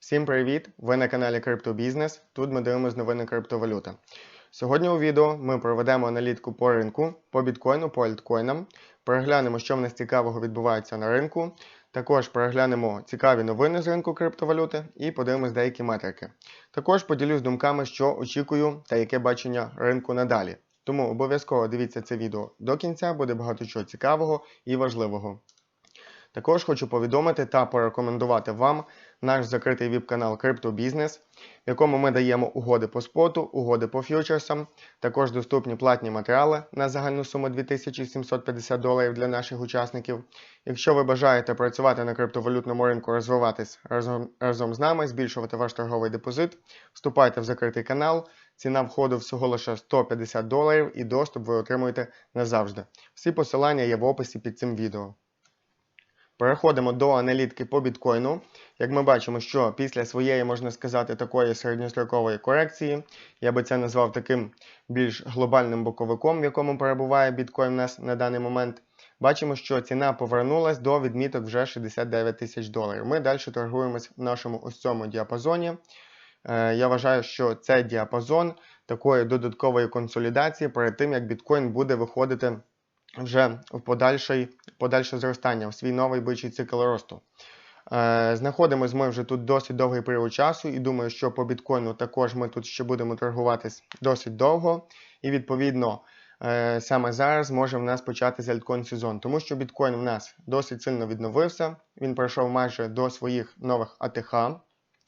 Всім привіт! Ви на каналі Криптобізнес. Тут ми дивимося новини криптовалюти. Сьогодні у відео ми проведемо аналітику по ринку, по біткоїну, по альткоїнам. Переглянемо, що в нас цікавого відбувається на ринку. Також переглянемо цікаві новини з ринку криптовалюти і подивимось деякі метрики. Також поділюсь думками, що очікую та яке бачення ринку надалі. Тому обов'язково дивіться це відео до кінця, буде багато чого цікавого і важливого. Також хочу повідомити та порекомендувати вам наш закритий віп-канал Криптобізнес, в якому ми даємо угоди по споту, угоди по фьючерсам, також доступні платні матеріали на загальну суму 2750 доларів для наших учасників. Якщо ви бажаєте працювати на криптовалютному ринку, розвиватись разом, разом з нами, збільшувати ваш торговий депозит, вступайте в закритий канал. Ціна входу всього лише 150 доларів і доступ ви отримуєте назавжди. Всі посилання є в описі під цим відео. Переходимо до аналітики по біткоїну. Як ми бачимо, що після своєї, можна сказати, такої середньострокової корекції, я би це назвав таким більш глобальним боковиком, в якому перебуває біткоін у нас на даний момент. Бачимо, що ціна повернулась до відміток вже 69 тисяч доларів. Ми далі торгуємось в нашому ось цьому діапазоні. Е, Я вважаю, що це діапазон такої додаткової консолідації перед тим, як біткоін буде виходити вже в подальший, подальше зростання, в свій новий бичий цикл росту. Е, Знаходимось ми вже тут досить довгий період часу, і думаю, що по біткоїну також ми тут ще будемо торгуватись досить довго. І відповідно е, саме зараз може в нас початися альткоін сезон, тому що біткоін в нас досить сильно відновився. Він пройшов майже до своїх нових АТХ.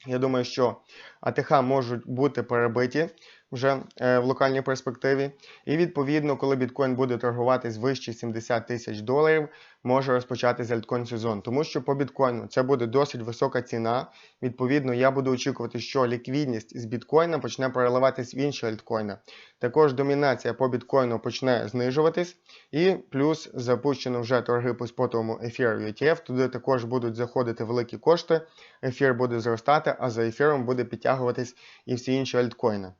Я думаю, що АТХ можуть бути перебиті вже е, в локальній перспективі. І відповідно, коли біткоін буде торгуватись вище 70 тисяч доларів, може розпочатися альткоін сезон. Тому що по біткоїну це буде досить висока ціна. Відповідно, я буду очікувати, що ліквідність з біткоїна почне переливатись в інші альткоїни. Також домінація по біткоїну почне знижуватись. І плюс запущено вже торги по спотовому ефіру ETF. Туди також будуть заходити великі кошти. Ефір буде зростати, а за ефіром буде підтягуватись і всі інші альткоїни.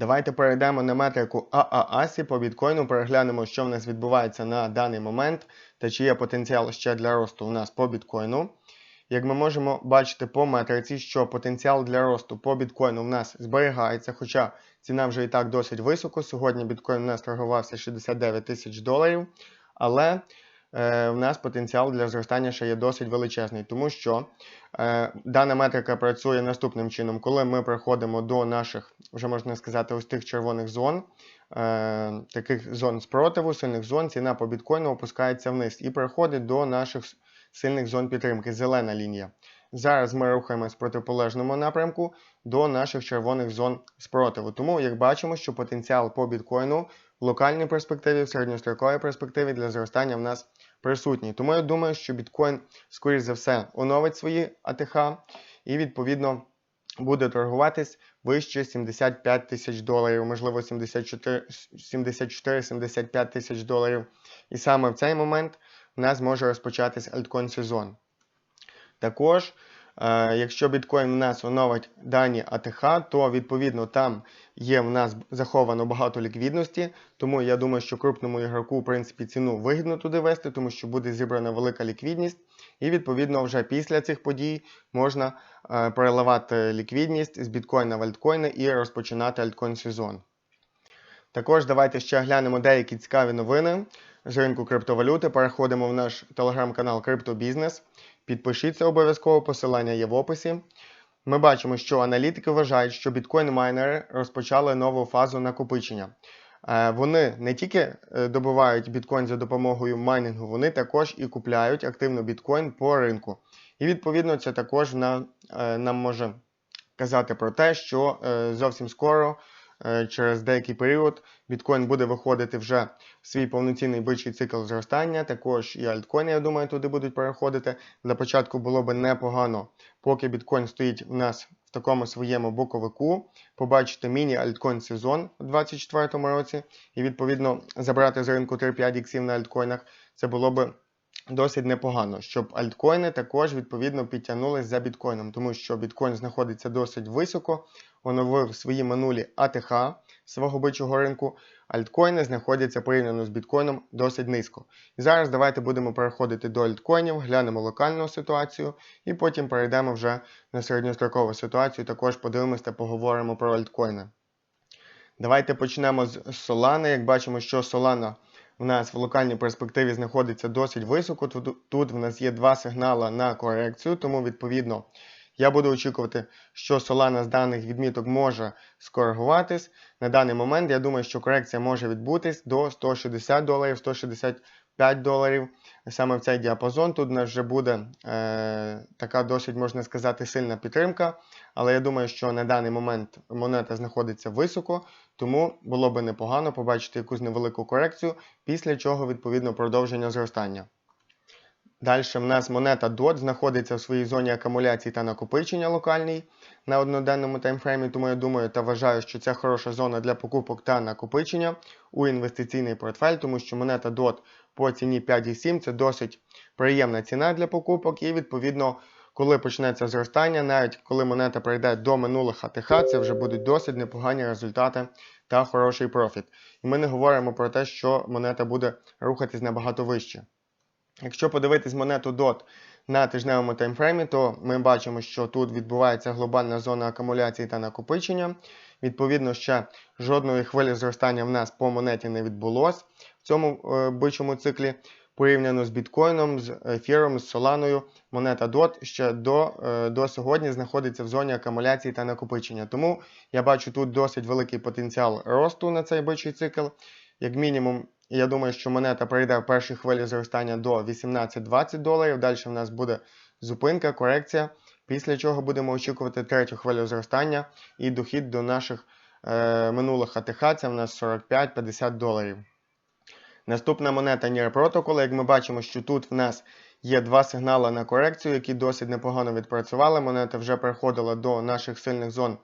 Давайте перейдемо на метрику АААСі по біткоїну, переглянемо, що в нас відбувається на даний момент та чи є потенціал ще для росту у нас по біткоїну. Як ми можемо бачити по метриці, що потенціал для росту по біткоїну в нас зберігається, хоча ціна вже і так досить високо. Сьогодні біткоін у нас торгувався 69 тисяч доларів, але в нас потенціал для зростання ще є досить величезний, тому що е, дана метрика працює наступним чином, коли ми приходимо до наших, вже можна сказати, ось тих червоних зон, е, таких зон спротиву, сильних зон, ціна по біткоїну опускається вниз і переходить до наших сильних зон підтримки, зелена лінія. Зараз ми рухаємось в протиполежному напрямку до наших червоних зон спротиву. Тому, як бачимо, що потенціал по біткоїну локальній перспективі, в середньостроковій перспективі для зростання в нас присутній. Тому я думаю, що біткоін, скоріш за все, оновить свої АТХ і, відповідно, буде торгуватись вище 75 тисяч доларів, можливо, 74-75 тисяч доларів. І саме в цей момент в нас може розпочатись альткоін сезон. Також, якщо біткоін в нас оновить дані АТХ, то відповідно там є в нас заховано багато ліквідності. Тому я думаю, що крупному ігроку, в принципі, ціну вигідно туди вести, тому що буде зібрана велика ліквідність. І відповідно вже після цих подій можна е, переливати ліквідність з біткоїна в альткоїни і розпочинати альткоін сезон. Також давайте ще глянемо деякі цікаві новини з ринку криптовалюти. Переходимо в наш телеграм-канал Криптобізнес. Підпишіться обов'язково, посилання є в описі. Ми бачимо, що аналітики вважають, що біткоін-майнери розпочали нову фазу накопичення. Е, Вони не тільки е, добувають біткоін за допомогою майнінгу, вони також і купляють активно біткоін по ринку. І відповідно це також нам, е, нам може казати про те, що зовсім скоро, через деякий період, біткоін буде виходити вже в свій повноцінний бичий цикл зростання. Також і альткоїни, я думаю, туди будуть переходити. Для початку було би непогано, поки біткоін стоїть у нас в такому своєму боковику, побачити міні-альткоін сезон у 2024 році і відповідно забрати з ринку 3-5 іксів на альткоїнах. Це було би досить непогано, щоб альткоїни також відповідно підтягнулись за біткоїном, тому що біткоін знаходиться досить високо, оновив свої минулі АТХ свого бичого ринку. Альткоїни знаходяться порівняно з біткоїном досить низько. І зараз давайте будемо переходити до альткоїнів, глянемо локальну ситуацію і потім перейдемо вже на середньострокову ситуацію. Також подивимося та поговоримо про альткоїни. Давайте почнемо з Solana. Як бачимо, що Solana у нас в локальній перспективі знаходиться досить високо. Тут, тут в нас є два сигнали на корекцію, тому відповідно я буду очікувати, що Solana з даних відміток може скоригуватись. На даний момент я думаю, що корекція може відбутись до 160 доларів, 165 доларів. Саме в цей діапазон. Тут у нас вже буде е, така досить, можна сказати, сильна підтримка. Але я думаю, що на даний момент монета знаходиться високо, тому було би непогано побачити якусь невелику корекцію, після чого відповідно продовження зростання. Далі в нас монета DOT знаходиться в своїй зоні акумуляції та накопичення локальній на одноденному таймфреймі, тому я думаю та вважаю, що це хороша зона для покупок та накопичення у інвестиційний портфель, тому що монета DOT по ціні 5,7 це досить приємна ціна для покупок, і відповідно, коли почнеться зростання, навіть коли монета прийде до минулих АТХ, це вже будуть досить непогані результати та хороший профіт. І ми не говоримо про те, що монета буде рухатись набагато вище. Якщо подивитись монету DOT на тижневому таймфреймі, то ми бачимо, що тут відбувається глобальна зона акумуляції та накопичення. Відповідно, ще жодної хвилі зростання в нас по монеті не відбулось в цьому е, бичому циклі. Порівняно з біткоїном, з ефіром, з соланою, монета DOT ще до е, до сьогодні знаходиться в зоні акумуляції та накопичення. Тому я бачу тут досить великий потенціал росту на цей бичий цикл. Як мінімум, я думаю, що монета прийде в першій хвилі зростання до 18-20 доларів. Далі в нас буде зупинка, корекція, після чого будемо очікувати третю хвилю зростання і дохід до наших е, минулих АТХ, це в нас 45-50 доларів. Наступна монета NIR Protocol, як ми бачимо, що тут в нас є два сигнали на корекцію, які досить непогано відпрацювали. Монета вже переходила до наших сильних зон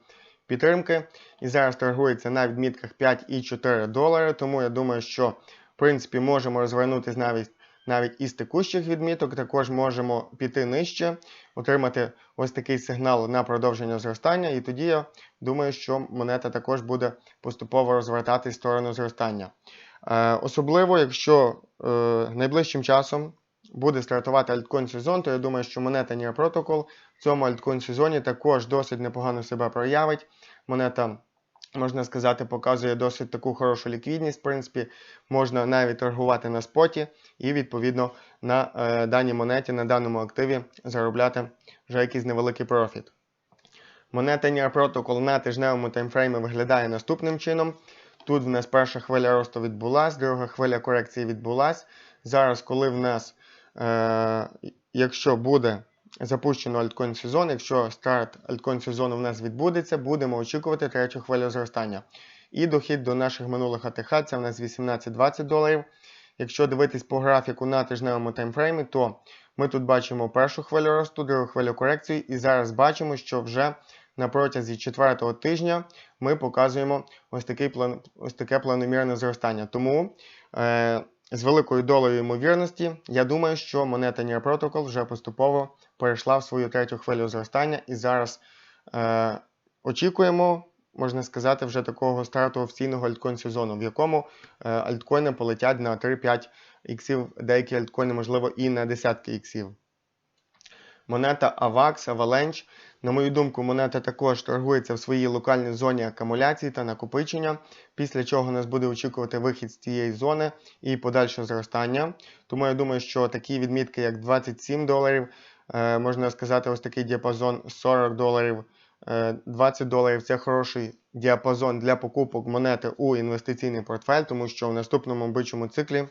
підтримки. І зараз торгується на відмітках 5,4 долари. Тому я думаю, що в принципі можемо розвернутися навіть навіть із текущих відміток. Також можемо піти нижче, отримати ось такий сигнал на продовження зростання. І тоді я думаю, що монета також буде поступово розвертатись в сторону зростання. Е, особливо, якщо е, найближчим часом буде стартувати альткоін сезон, то я думаю, що монета NIR Protocol в цьому альткоін сезоні також досить непогано себе проявить. Монета, можна сказати, показує досить таку хорошу ліквідність. В принципі, можна навіть торгувати на споті і, відповідно, на е, даній монеті, на даному активі заробляти вже якийсь невеликий профіт. Монета NIR Protocol на тижневому таймфреймі виглядає наступним чином. Тут в нас перша хвиля росту відбулась, друга хвиля корекції відбулась. Зараз, коли в нас, якщо буде запущено альткоін сезон, якщо старт альткоін сезону в нас відбудеться, будемо очікувати третю хвилю зростання. І дохід до наших минулих АТХ це в нас 18-20 доларів. Якщо дивитись по графіку на тижневому таймфреймі, то ми тут бачимо першу хвилю росту, другу хвилю корекції, і зараз бачимо, що вже на протязі четвертого тижня ми показуємо ось такий план, ось таке планомірне зростання. Тому е, з великою долею ймовірності, я думаю, що монета Near Protocol вже поступово перейшла в свою третю хвилю зростання, і зараз е, очікуємо. Можна сказати, вже такого старту офіційного альткоін сезону, в якому е, альткоїни полетять на 3-5 іксів, деякі альткоїни, можливо, і на десятки іксів. Монета AVAX, Avalanche. На мою думку, монета також торгується в своїй локальній зоні акумуляції та накопичення, після чого нас буде очікувати вихід з цієї зони і подальше зростання. Тому я думаю, що такі відмітки, як 27 доларів, е, можна сказати, ось такий діапазон 40 доларів, 20 доларів це хороший діапазон для покупок монети у інвестиційний портфель, тому що в наступному бичому циклі,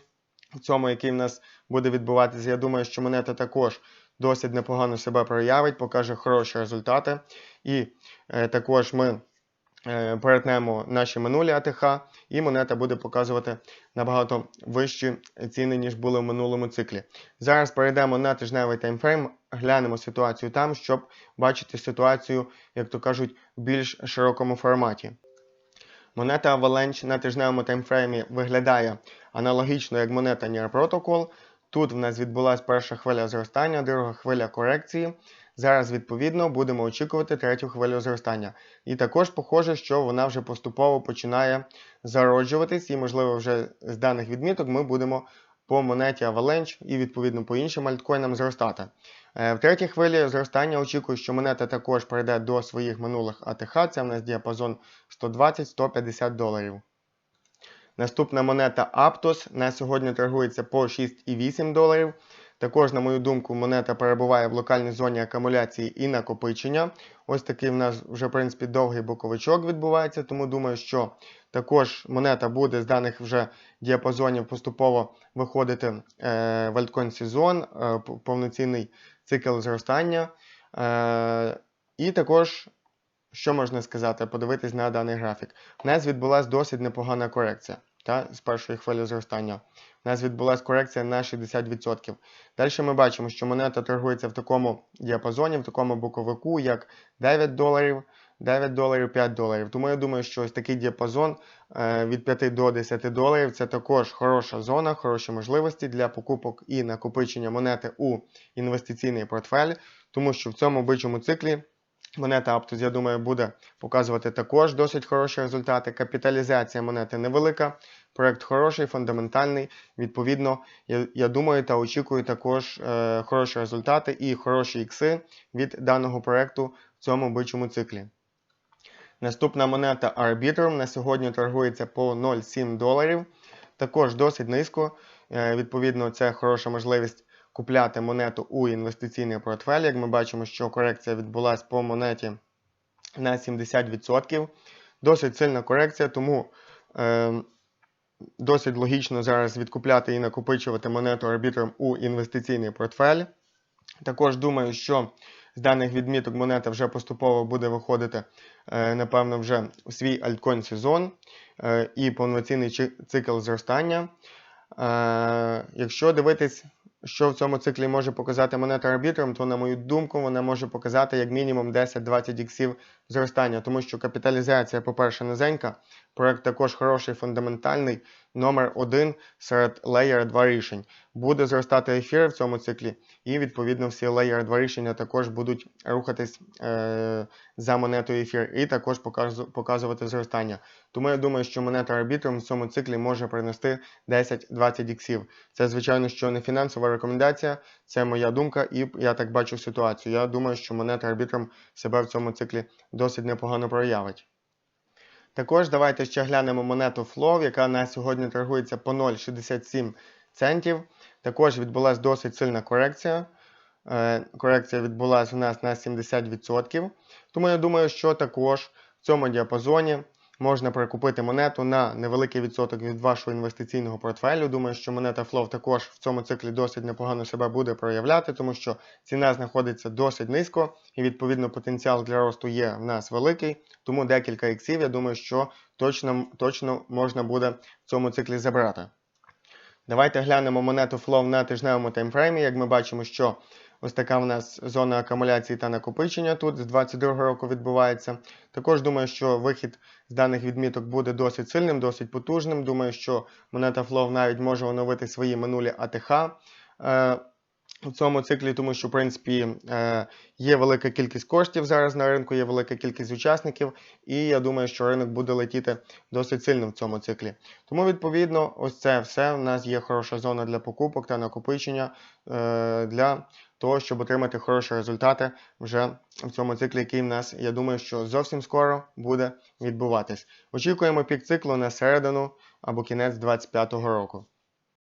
в цьому, який в нас буде відбуватися, я думаю, що монета також досить непогано себе проявить, покаже хороші результати. І е, також ми е, перетнемо наші минулі АТХ, і монета буде показувати набагато вищі ціни, ніж були в минулому циклі. Зараз перейдемо на тижневий таймфрейм, глянемо ситуацію там, щоб бачити ситуацію, як то кажуть, в більш широкому форматі. Монета Avalanche на тижневому таймфреймі виглядає аналогічно як монета NIR Protocol. Тут в нас відбулася перша хвиля зростання, друга хвиля корекції. Зараз, відповідно, будемо очікувати третю хвилю зростання. І також похоже, що вона вже поступово починає зароджуватись, і, можливо, вже з даних відміток ми будемо по монеті Avalanche і, відповідно, по іншим альткоїнам зростати. Е, В третій хвилі зростання очікую, що монета також прийде до своїх минулих АТХ. Це в нас діапазон 120-150 доларів. Наступна монета Aptos на сьогодні торгується по 6,8 доларів. Також, на мою думку, монета перебуває в локальній зоні акумуляції і накопичення. Ось такий в нас вже, в принципі, довгий боковичок відбувається, тому думаю, що також монета буде з даних вже діапазонів поступово виходити е, в альткоін сезон, е, повноцінний цикл зростання. Е, і також, що можна сказати, подивитись на даний графік. У нас відбулася досить непогана корекція та, з першої хвилі зростання. У нас відбулася корекція на 60%. Далі ми бачимо, що монета торгується в такому діапазоні, в такому боковику, як 9 доларів, 9 доларів, 5 доларів. Тому я думаю, що ось такий діапазон е, від 5 до 10 доларів це також хороша зона, хороші можливості для покупок і накопичення монети у інвестиційний портфель, тому що в цьому бичому циклі монета Aptos, я думаю, буде показувати також досить хороші результати. Капіталізація монети невелика, проект хороший, фундаментальний. Відповідно, я, я думаю та очікую також е, хороші результати і хороші ікси від даного проекту в цьому бичому циклі. Наступна монета Arbitrum на сьогодні торгується по 0,7 доларів. Також досить низько. Е, Відповідно, це хороша можливість купляти монету у інвестиційний портфель. Як ми бачимо, що корекція відбулася по монеті на 70%. Досить сильна корекція, тому е, досить логічно зараз відкупляти і накопичувати монету Arbitrum у інвестиційний портфель. Також думаю, що з даних відміток монета вже поступово буде виходити, е, напевно, вже у свій альткоін сезон е, і повноцінний цикл зростання. Е, Якщо дивитись, що в цьому циклі може показати монета арбітром, то, на мою думку, вона може показати як мінімум 10-20 іксів зростання, тому що капіталізація, по-перше, низенька, проект також хороший, фундаментальний, номер один серед Layer 2 рішень. Буде зростати ефір в цьому циклі, і відповідно всі Layer 2 рішення також будуть рухатись е, за монетою ефір і також показу- показувати зростання. Тому я думаю, що монета Arbitrum в цьому циклі може принести 10-20 іксів. Це, звичайно, що не фінансова рекомендація, це моя думка, і я так бачу ситуацію. Я думаю, що монета Arbitrum себе в цьому циклі досить непогано проявить. Також давайте ще глянемо монету Flow, яка на сьогодні торгується по 0,67 центів. Також відбулася досить сильна корекція. Е, Корекція відбулася у нас на 70%. Тому я думаю, що також в цьому діапазоні можна прикупити монету на невеликий відсоток від вашого інвестиційного портфелю. Думаю, що монета Flow також в цьому циклі досить непогано себе буде проявляти, тому що ціна знаходиться досить низько і відповідно потенціал для росту є в нас великий. Тому декілька іксів, я думаю, що точно, точно можна буде в цьому циклі забрати. Давайте глянемо монету Flow на тижневому таймфреймі. Як ми бачимо, що ось така в нас зона акумуляції та накопичення тут з 22 року відбувається. Також думаю, що вихід з даних відміток буде досить сильним, досить потужним. Думаю, що монета Flow навіть може оновити свої минулі АТХ. Е, у цьому циклі, тому що, в принципі, е, є велика кількість коштів зараз на ринку, є велика кількість учасників, і я думаю, що ринок буде летіти досить сильно в цьому циклі. Тому, відповідно, ось це все. У нас є хороша зона для покупок та накопичення е, для того, щоб отримати хороші результати вже в цьому циклі, який в нас, я думаю, що зовсім скоро буде відбуватись. Очікуємо пік циклу на середину або кінець 2025 року.